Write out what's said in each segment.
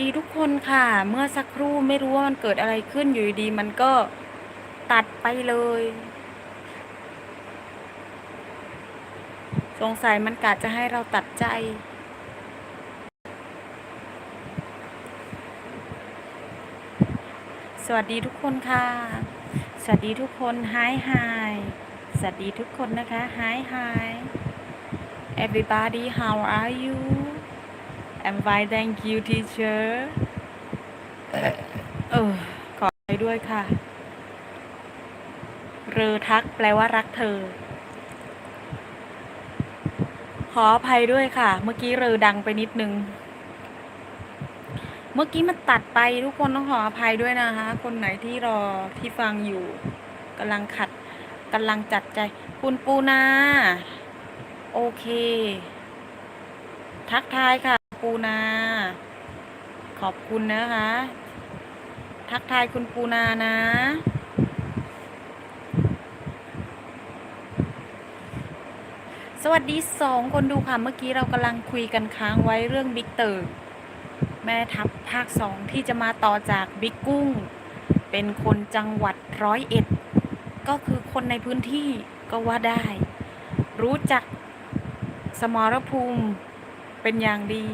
ดีทุกคนค่ะ เมื่อสักครู่ไม่รู้ว่ามันเกิดอะไรขึ้นอยู่ดีมันก็ตัดไปเลย สงสัยมันกะจะให้เราตัดใจ สวัสดีทุกคนค่ะ สวัสดีทุกคนไฮไฮสวัสดีทุกคนนะคะไฮไฮ everybody how are you I'm fine thank you teacher เออขอไปด้วยค่ะ เรอทักแปลว่ารักเธอ ขออภัยด้วยค่ะ เมื่อกี้เรอดังไปนิดนึง เมื่อกี้มันตัดไปทุกคนต้องขออภัยด้วยนะคะ คนไหนที่รอที่ฟังอยู่กำลังขัดกำลังจัดใจ คุณปูนา โอเค ทักทายค่ะ ปูนา ขอบคุณนะคะ ทักทายคุณปูนานะ สวัสดีสองคนดูค่ะ เมื่อกี้เรากำลังคุยกันค้างไว้เรื่องบิ๊กเตอร์แม่ทัพภาคสองที่จะมาต่อจากบิ๊กกุ้ง เป็นคนจังหวัดร้อยเอ็ด ก็คือคนในพื้นที่ก็ว่าได้ รู้จักสมรภูมิ เป็นอย่างดี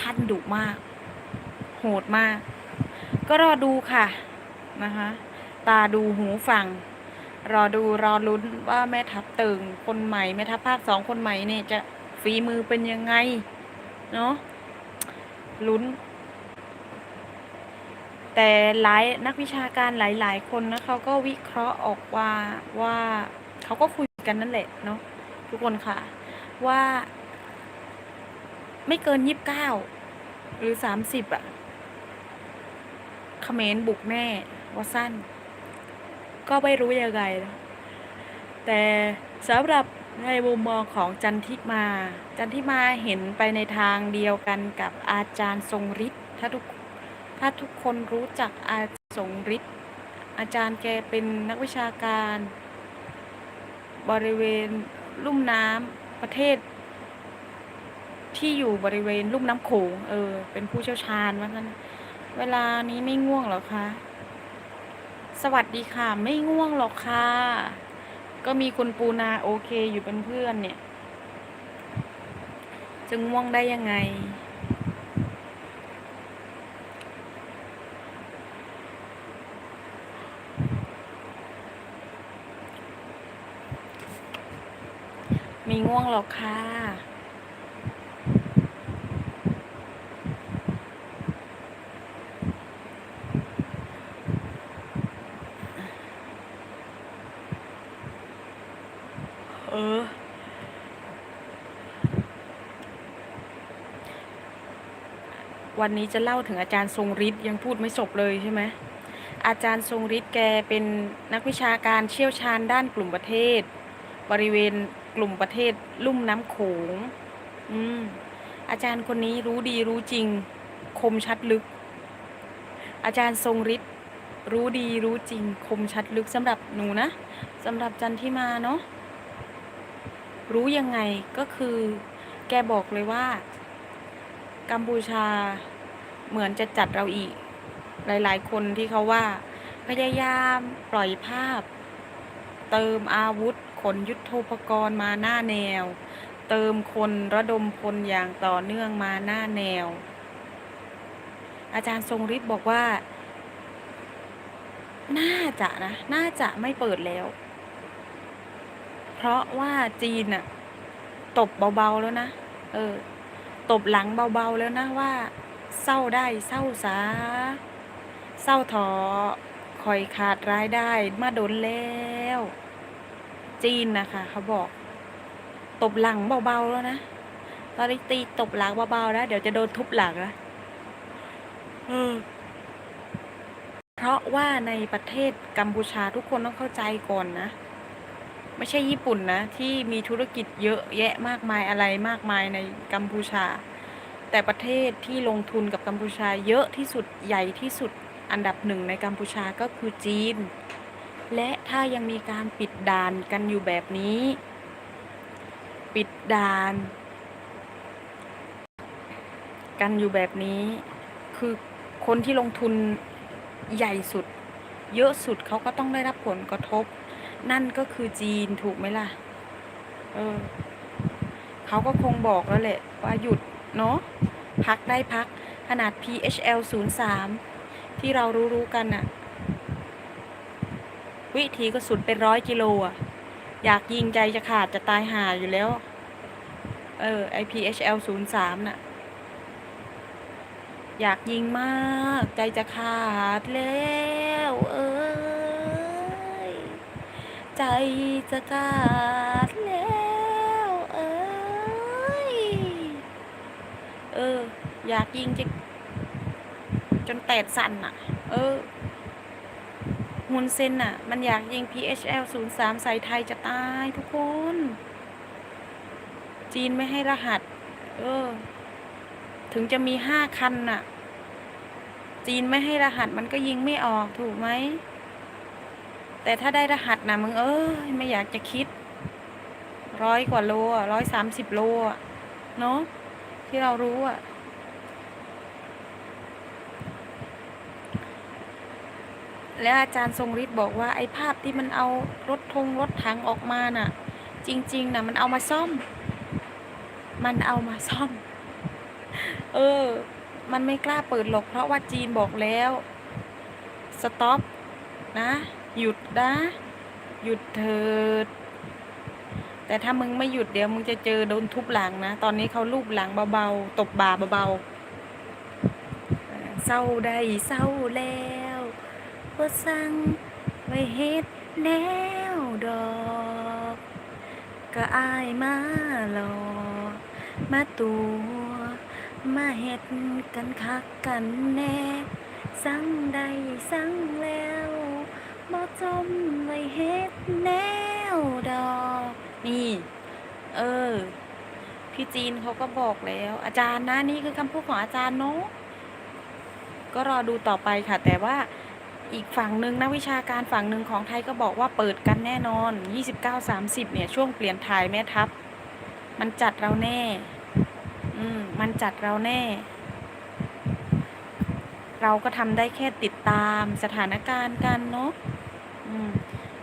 ท่านดุมาก โหดมาก ก็รอดูค่ะนะคะ ตาดูหูฟัง รอดูรอลุ้นว่าแม่ทัพเติงคนใหม่แม่ทัพภาคสองคนใหม่เนี่ยจะฝีมือเป็นยังไง เนาะลุ้น แต่หลายนักวิชาการหลาย ๆ คนนะเขาก็วิเคราะห์ออกว่าว่าเขาก็คุยกันนั่นแหละเนาะทุกคนค่ะว่า ไม่เกินยี่สิบเก้าหรือสามสิบอะเขมรบุกแน่ว่าสั้น ก็ไม่รู้ยังไงนะแต่สำหรับในมุมมองของจันทิมา จันทิมาเห็นไปในทางเดียวกันกับอาจารย์ทรงฤทธิ์ถ้าทุกถ้าทุกคนรู้จักอาจารย์ทรงฤทธิ์อาจารย์แกเป็นนักวิชาการ บริเวณลุ่มน้ำประเทศ ที่อยู่บริเวณลุ่มน้ำโขงเออ เป็นผู้เชี่ยวชาญว่างั้น เวลานี้ไม่ง่วงหรอคะ สวัสดีค่ะ ไม่ง่วงหรอกค่ะ ก็มีคุณปูนาโอเคอยู่เป็นเพื่อนเนี่ย จะง่วงได้ยังไง มีง่วงหรอกค่ะ เออ วันนี้จะเล่าถึงอาจารย์ทรงฤทธิ์ยังพูดไม่จบเลยใช่ไหมอาจารย์ทรงฤทธิ์แกเป็นนักวิชาการเชี่ยวชาญด้านกลุ่มประเทศ บริเวณกลุ่มประเทศ ลุ่มน้ำโขง อืม อาจารย์คนนี้รู้ดีรู้จริง คมชัดลึก อาจารย์ทรงฤทธิ์รู้ดีรู้จริง คมชัดลึกสำหรับหนูนะสำหรับจันทิมาเนาะ รู้ยังไงก็คือแกบอกเลยว่า กัมพูชาเหมือนจะจัดเราอีก หลายๆ คนที่เขาว่า พยายามปล่อยภาพ เติมอาวุธขนยุทโธปกรณ์มาหน้าแนว เติมคนระดมพลอย่างต่อเนื่องมาหน้าแนว อาจารย์ทรงฤทธิ์บอกว่า น่าจะนะ น่าจะไม่เปิดแล้ว เพราะว่าจีนอะตบเบาๆแล้วนะ เออ ตบหลังเบาๆแล้วนะว่า เศร้าได้เศร้าสาเศร้าถอคอยขาดรายได้มาโดนแล้ว จีนนะคะเขาบอก ตบหลังเบาๆแล้วนะตอนนี้ตีตบหลังเบาๆแล้วเดี๋ยวจะโดนทุบหลังนะเออเพราะว่าในประเทศกัมพูชาทุกคนต้องเข้าใจก่อนนะ ไม่ใช่ญี่ปุ่นนะ ที่มีธุรกิจเยอะแยะมากมายอะไรมากมายในกัมพูชา แต่ประเทศที่ลงทุนกับกัมพูชาเยอะที่สุดใหญ่ที่สุดอันดับหนึ่งในกัมพูชาก็คือจีน และถ้ายังมีการปิดด่านกันอยู่แบบนี้ ปิดด่าน กันอยู่แบบนี้ คือคนที่ลงทุนใหญ่สุด เยอะสุดเขาก็ต้องได้รับผลกระทบ นั่นก็คือจีนถูกไหมล่ะ เออเขาก็คงบอกแล้วแหละ ว่าหยุดเนาะพักได้พักขนาด PHL 03 ที่เรารู้ๆกันน่ะวิธีก็สุดเป็นร้อยกิโลอะอยากยิงใจจะขาดจะตายห่าอยู่แล้ว เออไอ PHL 03น่ะ อยากยิงมาก ใจจะขาดแล้ว เอ้ย ใจจะขาดแล้วเอ้ยเออ อยากยิงจะจนแตดสั่นอะ เออฮุนเซนอะ มันอยากยิง PHL 03 ใส่ไทยจะตายทุกคน จีนไม่ให้รหัส เออ ถึงจะมีห้าคันน่ะ จีนไม่ให้รหัสมันก็ยิงไม่ออกถูกไหม แต่ถ้าได้รหัสนะมึงเอ้ยไม่อยากจะคิด ร้อยกว่าโลร้อยสามสิบโลเนาะที่เรารู้อะแล้วอาจารย์ทรงฤทธิ์บอกว่าไอ้ภาพที่มันเอารถทงรถถังออกมาน่ะ จริงๆน่ะมันเอามาซ่อม มันเอามาซ่อม เออ มันไม่กล้าเปิดหรอกเพราะว่าจีนบอกแล้ว สต็อปนะ หยุดนะ หยุดเถิด แต่ถ้ามึงไม่หยุดเดี๋ยวมึงจะเจอโดนทุบหลังนะ ตอนนี้เขาลูบหลังเบาๆ ตบบ่าเบาๆ เศร้าได้เศร้าแล้วก็สั่งไว้เฮ็ดแนวดอก ก็อายมาหลอกมาตัวมาเฮ็ดกันคักกันแน่ สั่งได้สั่งแล้ว บ่จมไว้เฮ็ดแนวดอก นี่ เออ พี่จีนเขาก็บอกแล้ว อาจารย์นะนี่คือคำพูดของอาจารย์เนาะก็รอดูต่อไปค่ะ แต่ว่าอีกฝั่งหนึ่งนักวิชาการฝั่งหนึ่งของไทยก็บอกว่าเปิดกันแน่นอน 29-30 เนี่ย ช่วงเปลี่ยนถ่ายแม่ทัพ มันจัดเราแน่ อืม มันจัดเราแน่ เราก็ทำได้แค่ติดตามสถานการณ์กันเนาะ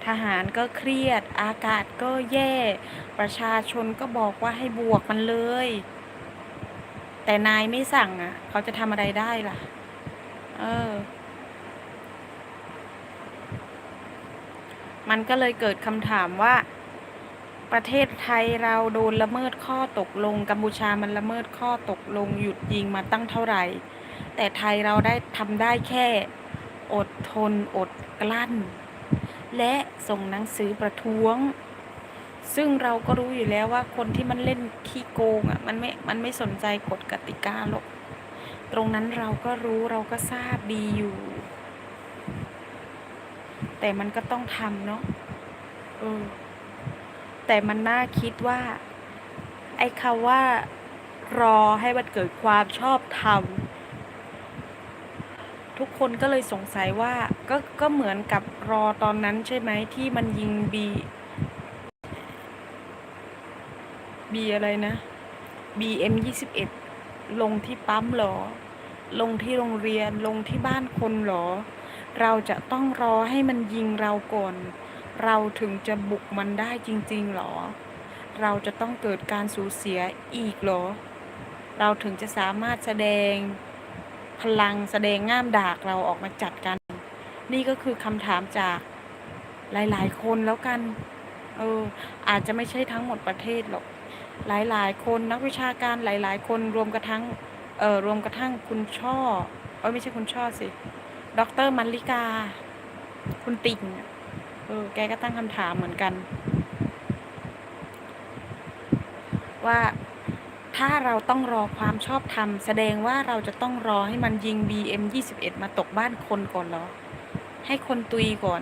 ทหารก็เครียด อากาศก็แย่ ประชาชนก็บอกว่าให้บวกมันเลย แต่นายไม่สั่งอะ เขาจะทำอะไรได้ล่ะ เออ มันก็เลยเกิดคำถามว่า ประเทศไทยเราโดนละเมิดข้อตกลง กัมพูชามันละเมิดข้อตกลง หยุดยิงมาตั้งเท่าไหร่ แต่ไทยเราได้ทำได้แค่ อดทนอดกลั้น และส่งหนังสือประท้วง ซึ่งเราก็รู้อยู่แล้วว่าคนที่มันเล่นขี้โกงอะมันไม่มันไม่สนใจกฎกติกาหรอกตรงนั้นเราก็รู้เราก็ทราบดีอยู่ แต่มันก็ต้องทำเนาะเออแต่มันน่าคิดว่า ไอ้คำว่ารอให้มันเกิดความชอบธรรม ทุกคนก็เลยสงสัยว่าก็ก็เหมือนกับรอตอนนั้นใช่ไหมที่มันยิงบีบีอะไรนะ BM 21ลงที่ปั๊มหรอ ลงที่โรงเรียนลงที่บ้านคนหรอ เราจะต้องรอให้มันยิงเราก่อน เราถึงจะบุกมันได้จริงๆหรอ เราจะต้องเกิดการสูญเสียอีกเหรอ เราถึงจะสามารถแสดง พลังแสดงง่ามดากเราออกมาจัดกัน นี่ก็คือคำถามจากหลาย ๆ คนแล้วกัน เออ อาจจะไม่ใช่ทั้งหมดประเทศหรอก หลาย ๆ คนนักวิชาการหลาย ๆ คนรวมกระทั่ง เออรวมกระทั่งคุณช่อ เอ้ยไม่ใช่คุณช่อสิดอกเตอรมันลิกา คุณติ่งเออ แกก็ตั้งคำถามเหมือนกัน ว่า ถ้าเราต้องรอความชอบธรรมแสดงว่าเราจะต้องรอให้มันยิง BM 21มาตกบ้านคนก่อนเหรอ ให้คนตุยก่อน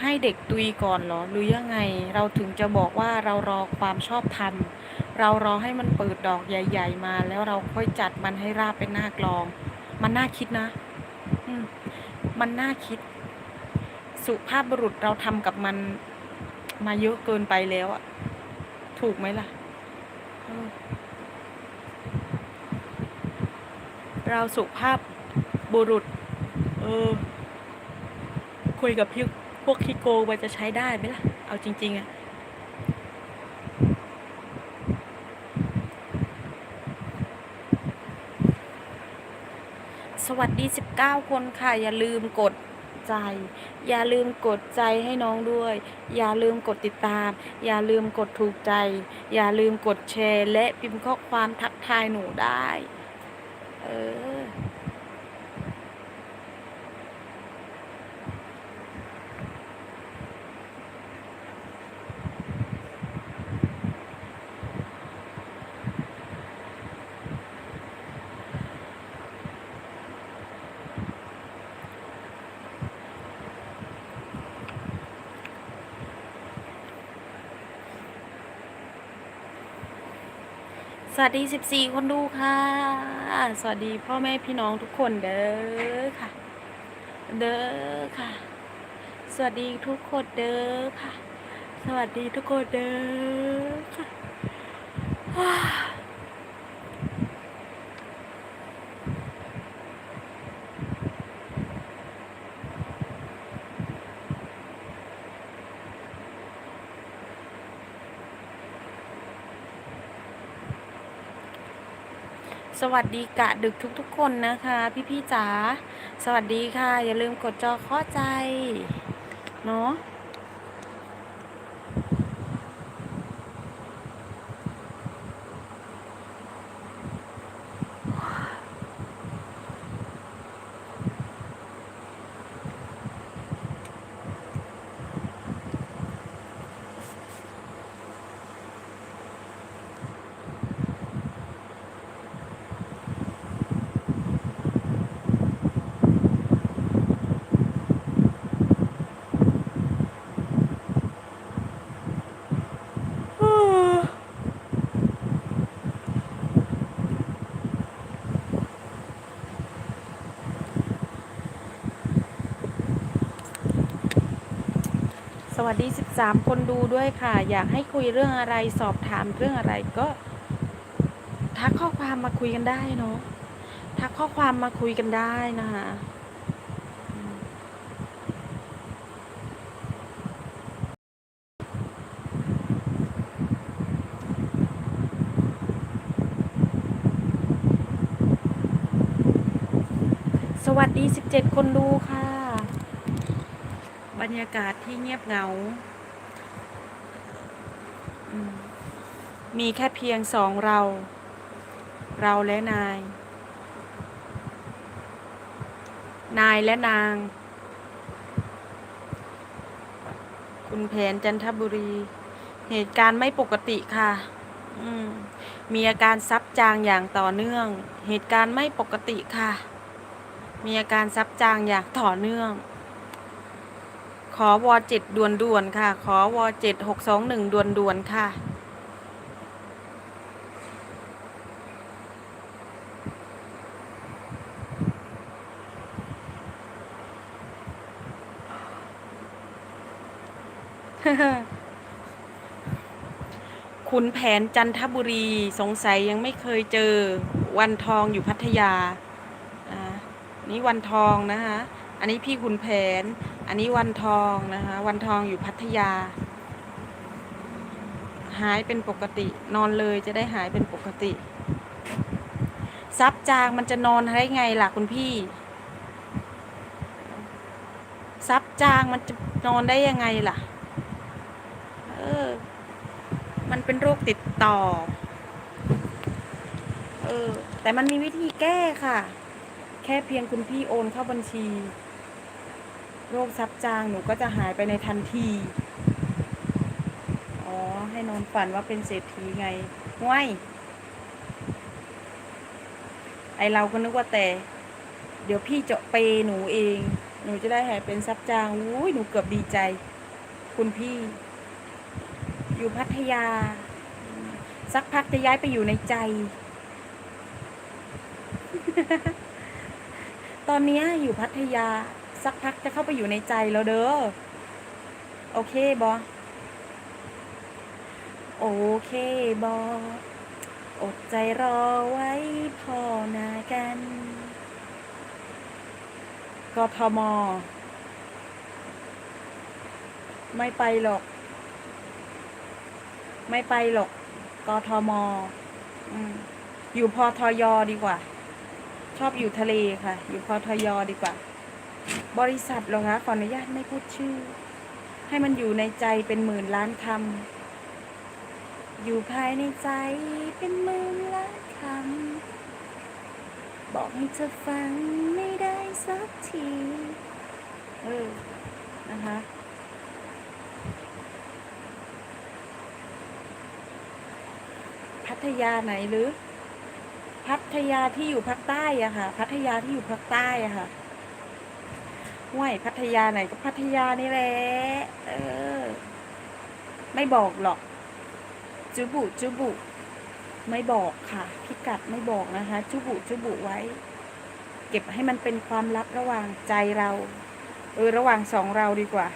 ให้เด็กตุยก่อนเหรอ หรือยังไง เราถึงจะบอกว่าเรารอความชอบธรรม เรารอให้มันเปิดดอกใหญ่ ๆ มาแล้วเราค่อยจัดมันให้ราบเป็นหน้ากลอง มันน่าคิดนะมมันน่าคิด สุภาพบุรุษเราทำกับมันมาเยอะเกินไปแล้วอะถูกไหมล่ะ เราสุภาพบุรุษ เออ คุยกับพี่พวกขี้โกมันจะใช้ได้ไหมล่ะ เอาจริง ๆอะสวัสดี 19 คนค่ะ อย่าลืมกด ใจ อย่าลืมกดใจให้น้องด้วย อย่าลืมกดติดตาม อย่าลืมกดถูกใจ อย่าลืมกดแชร์ และพิมพ์ข้อความทักทายหนูได้ เออ สวัสดี14คนดูค่ะ สวัสดีพ่อแม่พี่น้องทุกคนเด้อค่ะ เด้อค่ะ สวัสดีทุกคนเด้อค่ะ สวัสดีทุกคนเด้อค่ะ สวัสดีกะดึกทุกๆคนนะคะ พี่ๆจ๋าสวัสดีค่ะ อย่าลืมกดจอข้อใจ เนาะ วัสดี 13 คนดูด้วยค่ะ อยากให้คุยเรื่องอะไรสอบถามเรื่องอะไรก็ ทักข้อความมาคุยกันได้เนาะทักข้อความมาคุยกันได้นะคะสวัสดี 17 คนดูค่ะ บรรยากาศ ที่เงียบเงา มีแค่เพียงสองเรา เราและนาย นายและนาง คุณแผนจันทบุรี เหตุการณ์ไม่ปกติค่ะ มีอาการซับจางอย่างต่อเนื่อง เหตุการณ์ไม่ปกติค่ะ มีอาการซับจางอย่างต่อเนื่อง ขอวอเจ็ดด่วนด่วนค่ะ ขอวอเจ็ดหกสองหนึ่งด่วนด่วนค่ะ ขุนแผนจันทบุรีสงสัยยังไม่เคยเจอวันทองอยู่พัทยา อ่า นี่วันทองนะคะ อันนี้พี่ขุนแผน อันนี้วันทองนะคะ วันทองอยู่พัทยา หายเป็นปกติ นอนเลยจะได้หายเป็นปกติ ซับจางมันจะนอนได้ไงล่ะคุณพี่ ซับจางมันจะนอนได้ยังไงล่ะ เออ มันเป็นโรคติดต่อ เออ แต่มันมีวิธีแก้ค่ะแค่เพียงคุณพี่โอนเข้าบัญชี โรคซับจางหนูก็จะหายไปในทันที อ๋อ ให้นอนฝันว่าเป็นเศรษฐีไงห้วย ไอเราก็นึกว่าแต่ เดี๋ยวพี่จะเปยหนูเอง หนูจะได้หายเป็นซับจางอุ้ยหนูเกือบดีใจ คุณพี่ อยู่พัทยา สักพักจะย้ายไปอยู่ในใจตอนนี้อยู่พัทยา สักพักจะเข้าไปอยู่ในใจแล้วเด้อ โอเคบอโอเคบออดใจรอไว้พอนากันกทม ไม่ไปหรอก ไม่ไปหรอกกทมออยู่พอทยดีกว่า ชอบอยู่ทะเลค่ะ อยู่พอทยดีกว่า บริษัทเหรอคะขออนุญาตไม่พูดชื่อ ให้มันอยู่ในใจเป็นหมื่นล้านคำอยู่ภายในใจเป็นหมื่นล้านคำบอกให้เธอฟังไม่ได้สักทีเออนะคะพัทยาไหนหรือ พัทยาที่อยู่ภาคใต้อะค่ะ พัทยาที่อยู่ภาคใต้อะค่ะ ห้วยพัทยาไหนก็พัทยานี่แหละเออ ไม่บอกหรอก จุบุจุบุ ไม่บอกค่ะ พิกัดไม่บอกนะคะ จุบุจุบุไว้ เก็บให้มันเป็นความลับระหว่างใจเรา เออ ระหว่างสองเราดีกว่า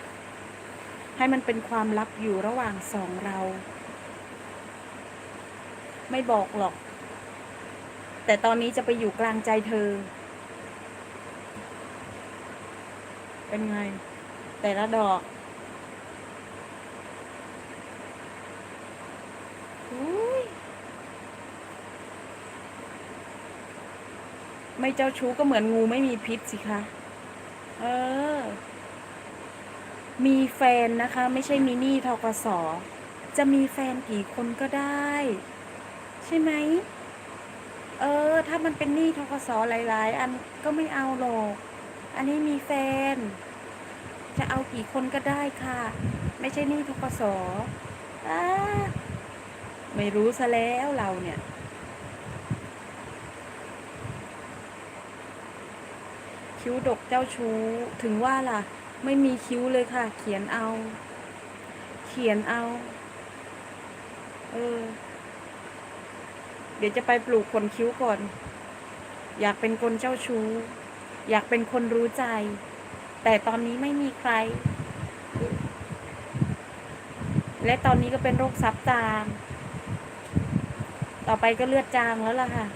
ให้มันเป็นความลับอยู่ระหว่างสองเรา ไม่บอกหรอก แต่ตอนนี้จะไปอยู่กลางใจเธอ เป็นไง แต่ละดอกอุ๊ยไม่เจ้าชู้ก็เหมือนงูไม่มีพิษสิคะ เออ มีแฟนนะคะ ไม่ใช่มีหนี้ทกสจะมีแฟนกี่คนก็ได้ ใช่ไหม เออ ถ้ามันเป็นหนี้ทกสหลาย ๆ อันก็ไม่เอาหรอก อันนี้มีแฟน จะเอากี่คนก็ได้ค่ะ ไม่ใช่นี้ทกสอ้าไม่รู้ซะแล้วเราเนี่ย คิ้วดกเจ้าชู้ ถึงว่าล่ะ ไม่มีคิ้วเลยค่ะ เขียนเอา เขียนเอา เออ เดี๋ยวจะไปปลูกขนคิ้วก่อน อยากเป็นคนเจ้าชู้ อยากเป็นคนรู้ใจ แต่ตอนนี้ไม่มีใคร และตอนนี้ก็เป็นโรคซับจาง ต่อไปก็เลือดจางแล้วล่ะค่ะ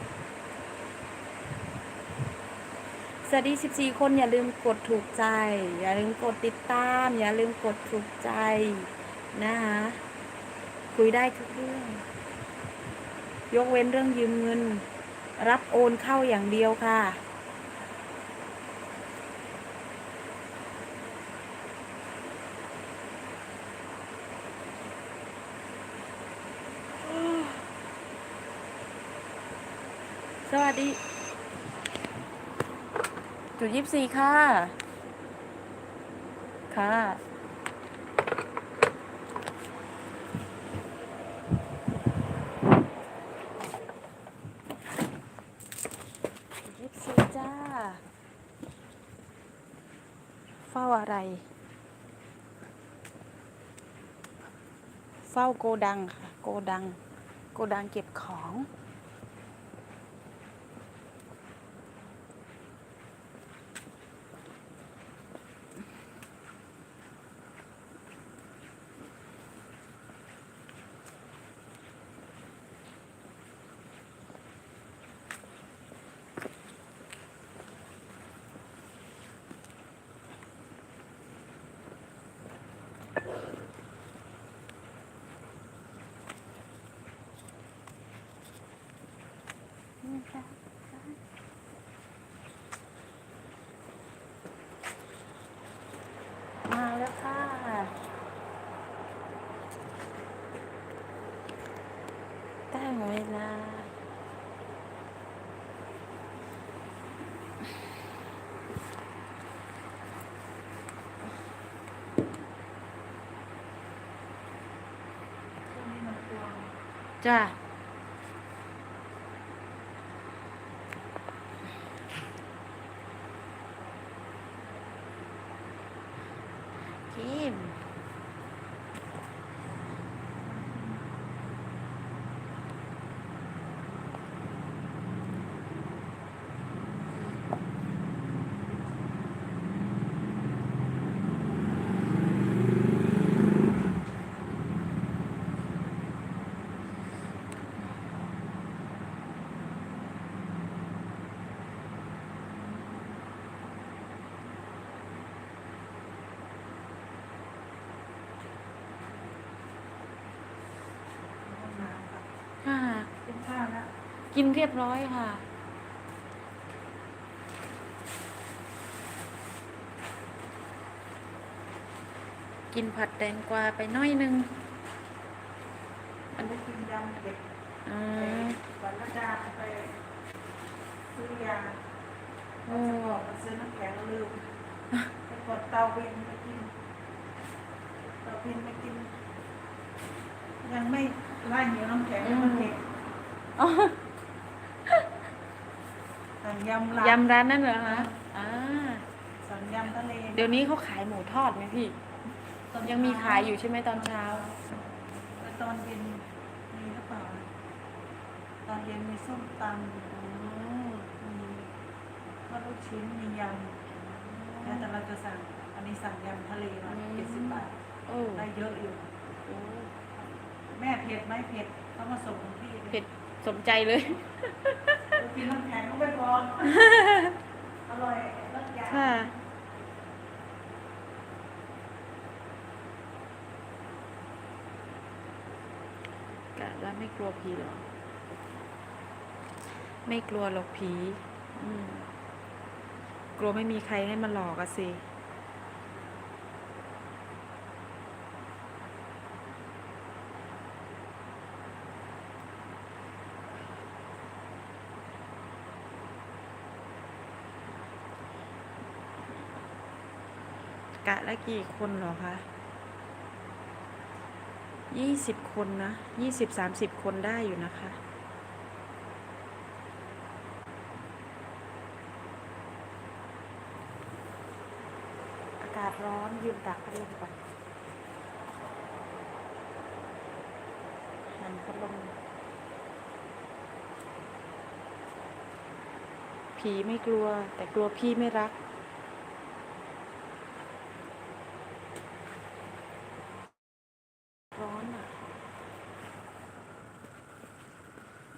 สวัสดี 14 คนอย่าลืมกดถูกใจ อย่าลืมกดติดตาม อย่าลืมกดถูกใจนะคะคุยได้ทุกเรื่อง ยกเว้นเรื่องยืมเงิน รับโอนเข้าอย่างเดียวค่ะ สวัสดี จุดยี่สี่ค่ะ ค่ะยี่สิบจ้า เฝ้าอะไร เฝ้าโกดังค่ะ โกดัง โกดังเก็บของ นี่ค่ะมาแล้วค่ะ ตั้งเวลาจ้า คิม ข้าวแล้วกินเรียบร้อยค่ะ กินผัดแตงกวาไปหน้อยนึงอันนี้กินยำเด็กอืไปมวันละดาไปซื้อยาโอ้จะบอกมาซื้อน้ำแข็งลืมไปกดเตาเวนไม่กินเตาเวนไม่กิน ยังไม่ ไล่เหนียวน้ำแข็งมันเผ็ดอ๋อสั่งยำลาบยำร้านนั่นเหรอคะอ่าสั่งยำทะเลเดี๋ยวนี้เขาขายหมูทอดไหมพี่ ยังมีขายอยู่ใช่ไหมตอนเช้าแล้วตอนเย็นมีหรือเปล่าตอนเย็นมีส้มตำมีทอดลูกชิ้นมียำแล้วแต่เราจะสั่งอันนี้สั่งยำทะเลมาอืมเจ็ดสิบบาทโอ้ได้เยอะอยู่ แม่เผ็ดไหมเผ็ดเขามาส่งที่เผ็ดสมใจเลยกินน้ำแข็งก็ไม่พออร่อยรสยาค่ะกะแล้วไม่กลัวผีเหรอ ไม่กลัวหรอกผี อืม กลัวไม่มีใครให้มาหลอกอะสิะละกี่คนหรอคะยี่สิบคนนะยี่สิบสามสิบคนได้อยู่นะคะอากาศร้อนยืนตากพัดลมก่อนหันพัดลมผีไม่กลัว แต่กลัวพี่ไม่รัก ร้อนอะ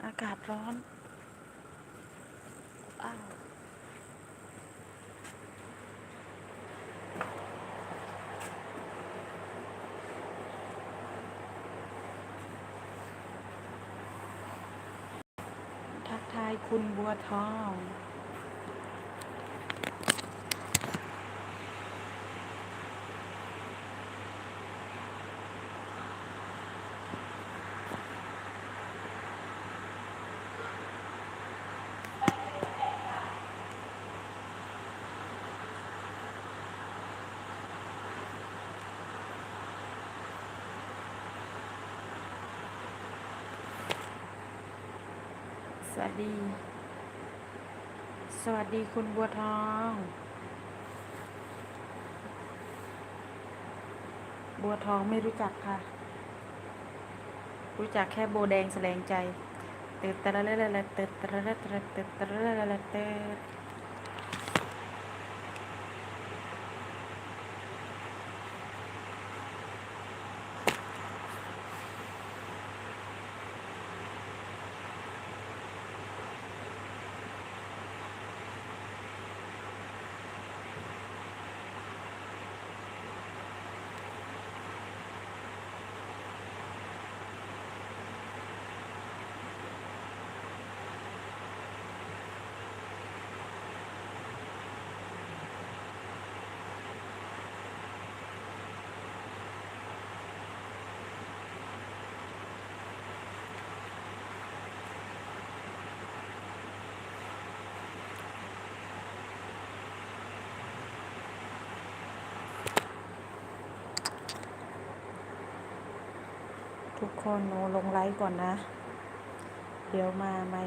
อากาศร้อนอ้าวทักทายคุณบัวทอง สวัสดี สวัสดีคุณบัวทอง บัวทองไม่รู้จักค่ะ รู้จักแค่โบแดงแสดงใจเติร์ดตะละละละละเติร์ดตะละละลเติร์ดตะละละละลเติร์ด ทุกคนหนูลงไลฟ์ก่อนนะ เดี๋ยวมาใหม่